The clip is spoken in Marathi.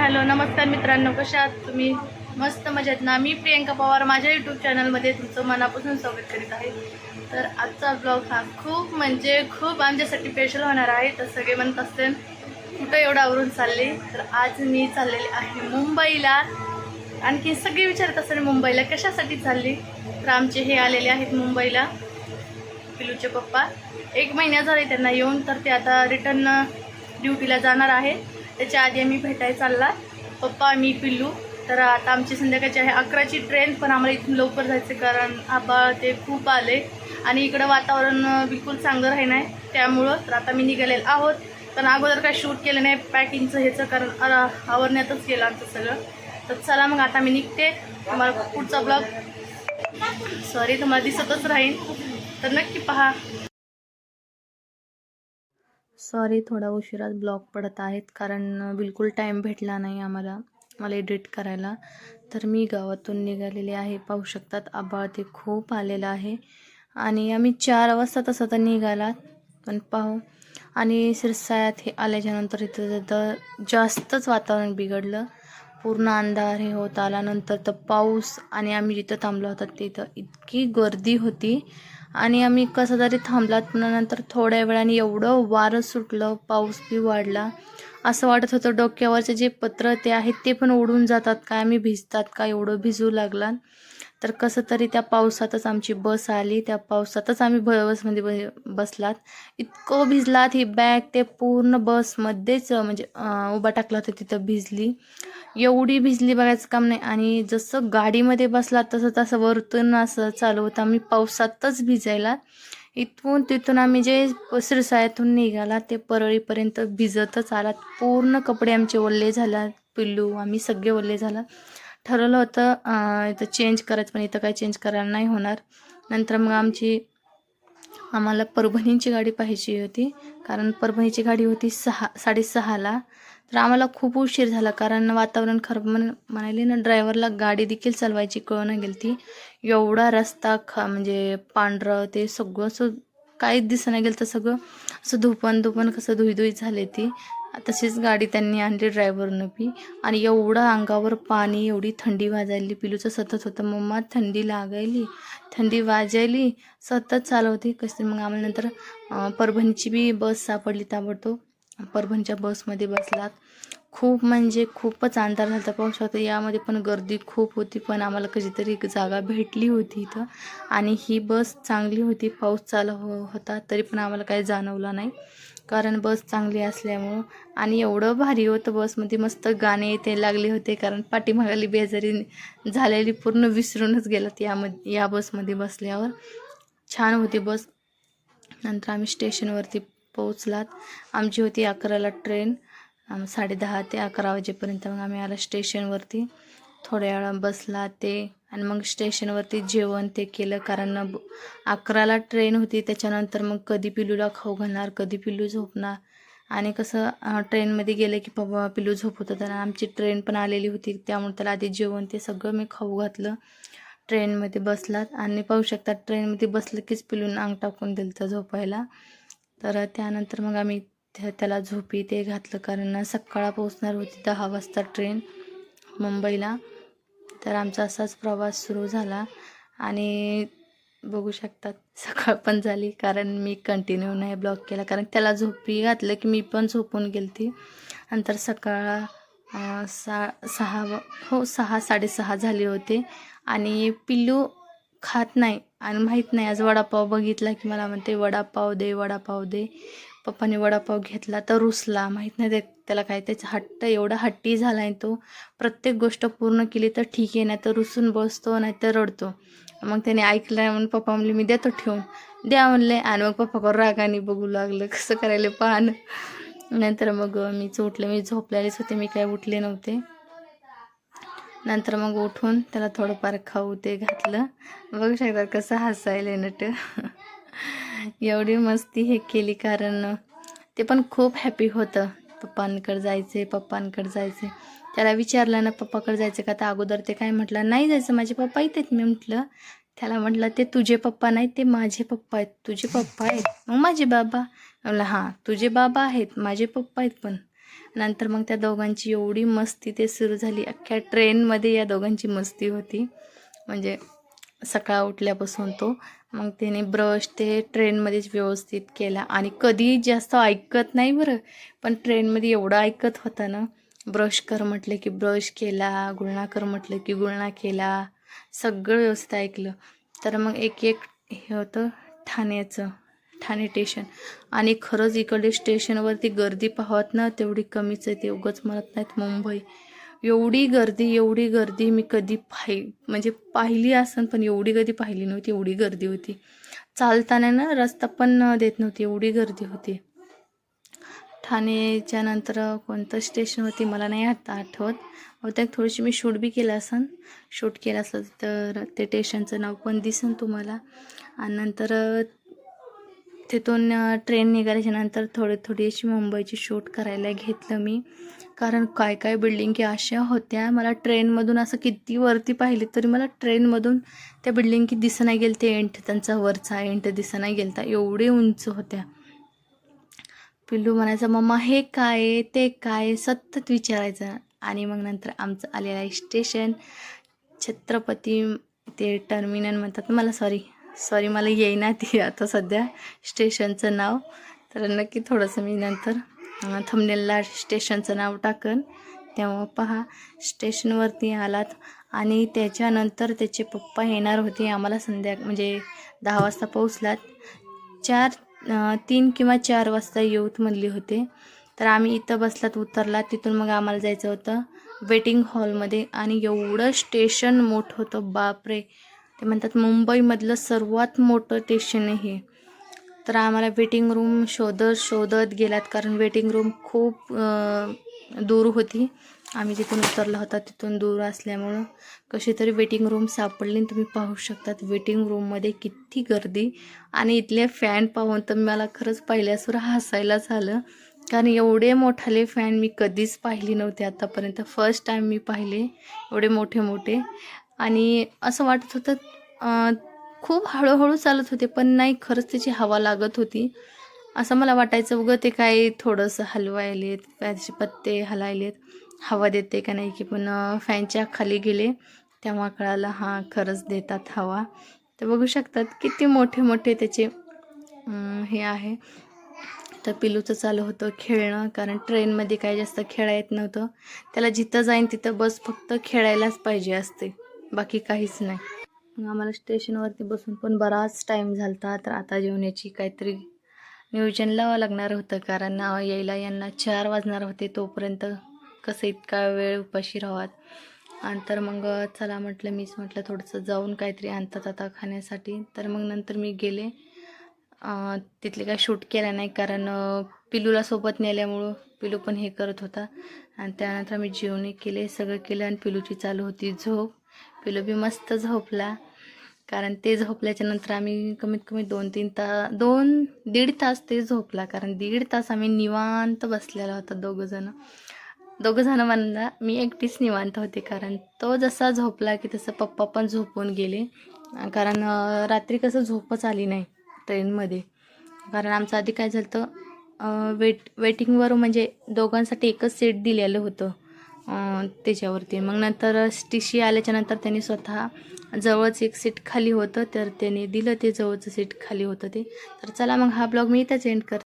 हॅलो नमस्कार मित्रांनो कशा आहात तुम्ही? मस्त मजेत ना? मी प्रियंका पवार माझ्या यूट्यूब चॅनलमध्ये तुमचं मनापासून स्वागत करीत आहे. तर आजचा ब्लॉग हा खूप म्हणजे खूप आमच्यासाठी स्पेशल होणार आहे. तर सगळे म्हणत असते कुठं एवढं आवरून चालले? तर आज मी चाललेले आहे मुंबईला. आणखी सगळे विचारत असते मुंबईला कशासाठी चालली? तर आमचे हे आलेले आहेत मुंबईला. पिलूचे पप्पा. एक महिना झाले त्यांना येऊन तर ते आता रिटर्न ड्युटीला जाणार आहे त्याच्या आधी आम्ही भेटायला चालला पप्पा मी पिल्लू. तर आता आमची संध्याकाळची आहे अकराची ट्रेन पण आम्हाला इथून लवकर जायचं कारण आबा ते खूप आले. आणि इकडं वातावरण बिलकुल चांगलं राही नाही. त्यामुळं तर आता मी निघालेलं आहोत. पण अगोदर काय शूट केलं नाही पॅकिंगचं ह्याचं कारण आवरण्यातच केलं आमचं सगळं. तर चला मग आता मी निघते. तुम्हाला पुढचा ब्लॉग सॉरी तुम्हाला दिसतच राहीन. तर नक्की पहा. सॉरी थोडा उशिरात ब्लॉग पडत आहेत कारण बिलकुल टाईम भेटला नाही आम्हाला मला एडिट करायला. तर मी गावातून निघालेले आहे. पाहू शकतात आबाळ ते खूप आलेलं आहे. आणि आम्ही चार वाजता तसं तर निघाला पण पाहू. आणि सिरसायात हे आल्याच्यानंतर इथं तर जास्तच वातावरण बिघडलं पूर्ण अंधार हे होत आल्यानंतर तर पाऊस आणि आम्ही जिथं थांबलो होता तिथं इतकी गर्दी होती. आणि आम्ही कसं तरी थांबलात पण नंतर थोड्या वेळाने एवढं वारं सुटलं पाऊस बी वाढला. असं वाटत होतं डोक्यावरचे जे पत्र ते आहेत ते पण उडून जातात काय आम्ही भिजतात का एवढं भिजू लागला तर कसं तरी त्या पावसातच आमची बस आली. त्या पावसातच आम्ही ब बसमध्ये ब बसलात. इतकं भिजलात ही बॅग ते पूर्ण बसमध्येच म्हणजे उभा टाकला होता तिथं भिजली. एवढी भिजली बघायचं काम नाही. आणि जसं गाडीमध्ये बसलात तसं तसं वरतून असं चालू होतं. आम्ही पावसातच भिजायला. इथून तिथून आम्ही जे सिरसाळ्यातून निघाला ते परळीपर्यंत भिजतच आलात. पूर्ण कपडे आमचे ओले झालात पिल्लू आम्ही सगळे ओले झाला ठरवलं होतं इथं चेंज करायचं पण इथं काही चेंज करायला नाही होणार. नंतर मग आमची आम्हाला परभणीची गाडी पाहिजे होती. कारण परभणीची गाडी होती सहा साडेसहाला तर आम्हाला खूप उशीर झाला कारण वातावरण खराब म्हण म्हणाले ना ड्रायव्हरला गाडी देखील चालवायची कळून गेली ती एवढा रस्ता ख म्हणजे पांढरं ते सगळं असं काहीच दिसणं गेलं तर सगळं असं धुपण धुपण कसं धुईधुई झाले ती तशीच गाडी त्यांनी आणली ड्रायव्हरनं बी. आणि एवढं अंगावर पाणी एवढी थंडी वाजायली. पिलूचं सतत होतं. मम्मा थंडी लागायली. थंडी वाजायली. सतत चालवते. कसं मग आम्हाला नंतर परभणीची बी बस सापडली ताबडतोब. परभणीच्या बसमध्ये बसलात खूप म्हणजे खूपच अंधार झाला पाऊस होता. यामध्ये पण गर्दी खूप होती. पण आम्हाला कधीतरी एक जागा भेटली होती इथं. आणि ही बस चांगली होती. पाऊस चालू हो होता. तरी पण आम्हाला काही जाणवलं नाही. कारण बस चांगली असल्यामुळं. आणि एवढं भारी होतं बसमध्ये मस्त गाणे ते लागले होते कारण पाठीमागाली बेजारी झालेली पूर्ण विसरूनच गेलात यामध्ये या बसमध्ये बसल्यावर. छान होती बस. नंतर आम्ही स्टेशनवरती पोहोचलात. आमची होती अकराला ट्रेन. आम साडे दहा ते अकरा वाजेपर्यंत मग आम्ही आला स्टेशनवरती. थोड्या वेळा बसला ते आणि मग स्टेशनवरती जेवण ते केलं कारण ब- अकराला ट्रेन होती त्याच्यानंतर मग कधी पिलूला खाऊ घालणार कधी पिलू झोपणार. आणि कसं ट्रेनमध्ये गेलं की बाबा पिलू झोपत होतं आणि आमची ट्रेन पण आलेली होती त्यामुळे त्याला आधी जेवण ते सगळं मी खाऊ घातलं ट्रेनमध्ये बसलात आणि पाहू शकता ट्रेनमध्ये बसलं कीच पिलून अंग टाकून दिलं तर झोपायला. तर त्यानंतर मग आम्ही त्या- त्याला झोपी ते घातलं कारण सकाळ पोहोचणार होती दहा वाजता ट्रेन मुंबईला. तर आमचा असाच प्रवास सुरू झाला. आणि बघू शकतात सकाळ पण झाली. कारण मी कंटिन्यू नाही ब्लॉग केला. कारण त्याला झोपी घातलं की मी पण झोपून गेलती. नंतर सकाळ सा सहा हो सहा साडेसहा झाले होते. आणि पिल्लू खात नाही. आणि माहीत नाही आज वडापाव बघितला की मला म्हणते वडापाव दे वडापाव दे. पप्पाने वडापाव घेतला तर रुसला. माहीत नाही ते त्याला काय त्याचा हट्ट एवढा हट्टी झाला आहे तो. प्रत्येक गोष्ट पूर्ण केली तर ठीक आहे नाही तर रुसून बसतो नाही तर रडतो. मग त्याने ऐकलं म्हणून पप्पा म्हणले मी देतो ठेवून. द्या म्हणले. आणि मग पप्पा करून रागाने बघू लागलं कसं करायला पाहणं नंतर मग मी उठले मी झोपलेलेच होते मी काय उठले नव्हते. नंतर मग उठून त्याला थोडंफार खाऊ ते घातलं. बघू शकतात कसं हसायला नट. एवढी मस्ती हे केली कारण ते पण खूप हॅपी होतं. पप्पांकडे जायचे पप्पांकडे जायचे. त्याला विचारलं ना पप्पाकडे जायचं का? तर अगोदर ते काय म्हटलं नाही जायचं माझे पप्पा येतात मी म्हटलं त्याला म्हटलं ते तुझे पप्पा नाही ते माझे पप्पा आहेत. तुझे पप्पा आहेत. मग माझे बाबा? म्हटलं हां तुझे बाबा आहेत माझे पप्पा आहेत पण. नंतर मग त्या दोघांची एवढी मस्ती ते सुरू झाली. अख्ख्या ट्रेनमध्ये या दोघांची मस्ती होती. म्हणजे सकाळ उठल्यापासून तो मग त्याने ब्रश ते ट्रेनमध्येच व्यवस्थित केला. आणि कधी जास्त ऐकत नाही बरं पण ट्रेनमध्ये एवढं ऐकत होतं ना. ब्रश कर म्हटलं की ब्रश केला गुळणा कर म्हटलं की गुळणा केला सगळं व्यवस्थित ऐकलं. तर मग एक एक हे होतं ठाण्याचं ठाणे स्टेशन आणि खरंच इकडे स्टेशनवरती गर्दी पाहत ना तेवढी कमीच आहे. ते उगंच म्हणत नाहीत मुंबई. एवढी गर्दी एवढी गर्दी मी कधी पाहि म्हणजे पाहिली असन पण एवढी कधी पाहिली नव्हती एवढी गर्दी होती. चालताना ना रस्ता पण देत नव्हती एवढी गर्दी होती. ठाणेच्या नंतर कोणतं स्टेशन होती मला नाही आता आठवत. बहुतेक थोडीशी मी शूट बी केलं असन. शूट केलं असलं तर ते स्टेशनचं नाव पण दिसन तुम्हाला. आणि नंतर तिथून ट्रेन निघाल्याच्या नंतर थोडी थोडी अशी मुंबईची शूट करायला घेतलं मी. कारण काय काय बिल्डिंगी अशा होत्या. मला ट्रेनमधून असं किती वरती पाहिली तरी मला ट्रेनमधून त्या बिल्डिंगी दिसं नाही गेल ते एंट त्यांचा वरचा एंट दिसं नाही गेलता. एवढे उंच होत्या. पिल्लू म्हणायचा मम्मा हे काय ते काय सतत विचारायचं. आणि मग नंतर आमचं आलेलं आहे स्टेशन छत्रपती ते टर्मिनल म्हणतात मला सॉरी सॉरी मला येईना ती आता सध्या स्टेशनचं नाव. तर नक्की थोडंसं मी नंतर थमनेलला स्टेशनचं नाव टाकन. तेव्हा पहा स्टेशनवरती आलात आणि त्याच्यानंतर त्याचे पप्पा येणार होते. आम्हाला संध्या म्हणजे दहा वाजता पोहोचलात. चार तीन किंवा चार वाजता येऊत म्हणले होते. तर आम्ही इथं बसलात उतरलात. तिथून मग आम्हाला जायचं होतं. वेटिंग हॉलमध्ये आणि एवढं स्टेशन मोठं होतं. बापरे. ते म्हणतात मुंबईमधलं सर्वात मोठं स्टेशन आहे हे. तर आम्हाला वेटिंग रूम शोधत शोधत गेलात. कारण वेटिंग रूम खूप दूर होती. आम्ही जिथून उतरला होता तिथून दूर असल्यामुळं कशी तरी वेटिंग रूम सापडली. आणि तुम्ही पाहू शकतात वेटिंग रूममध्ये किती गर्दी. आणि इथले फॅन पाहून तर मला खरंच पहिल्यासुर हसायला झालं. कारण एवढे मोठाले फॅन मी कधीच पाहिले नव्हते आतापर्यंत. फर्स्ट टाईम मी पाहिले एवढे मोठे मोठे आणि असं वाटत होतं खूप हळूहळू चालत होते पण नाही खरंच त्याची हवा लागत होती. असं मला वाटायचं उगं ते काय थोडंसं हलवायलेत त्याचे पत्ते हलायलेत हवा देते का नाही की पण फॅनच्या खाली गेले तेव्हा कळालं हां खरंच देतात हवा. तर बघू शकतात किती मोठे मोठे त्याचे हे आहे. तर पिलूचं चालू होतं खेळणं कारण ट्रेनमध्ये काय जास्त खेळा येत नव्हतं. त्याला जिथं जाईन तिथं बस फक्त खेळायलाच पाहिजे असते. बाकी काहीच नाही. मग आम्हाला स्टेशनवरती बसून पण बराच टाईम झालता. तर आता जेवण्याची काहीतरी नियोजन लावावं लागणार होतं. कारण यायला यांना चार वाजणार होते. तोपर्यंत कसं इतका वेळ उपाशी राहात आणि तर मग चला म्हटलं मीच म्हटलं थोडंसं जाऊन काहीतरी आणतात आता खाण्यासाठी. तर मग नंतर मी गेले. तिथले काय शूट केलं नाही. कारण पिलूला सोबत नेल्यामुळं पिलू पण हे करत होता. आणि त्यानंतर मी जेवणे केले सगळं केलं आणि पिलूची चालू होती झोप. पिलू बी मस्त झोपला. कारण ते झोपल्याच्या नंतर आम्ही कमीत कमी दोन तीन तास दोन दीड तास ते झोपला. कारण दीड तास आम्ही निवांत बसलेला होता दोघंजणं दोघंजणं म्हणला मी एकटीच निवांत होते. कारण तो जसा झोपला की तसं पप्पा पण झोपून गेले. कारण रात्री कसं झोपच आली नाही ट्रेनमध्ये. कारण आमचं आधी काय झालं होतं वेट वेटिंगवर म्हणजे दोघांसाठी एकच सीट दिलेलं होतं. त्याच्यावरती. मग नंतर स्टिशी आल्याच्यानंतर त्यांनी स्वतः जवळच एक सीट खाली होतं तर त्याने दिलं ते जवळचं सीट खाली होतं ते. तर चला मग हा ब्लॉग मी इथंच एंड करते.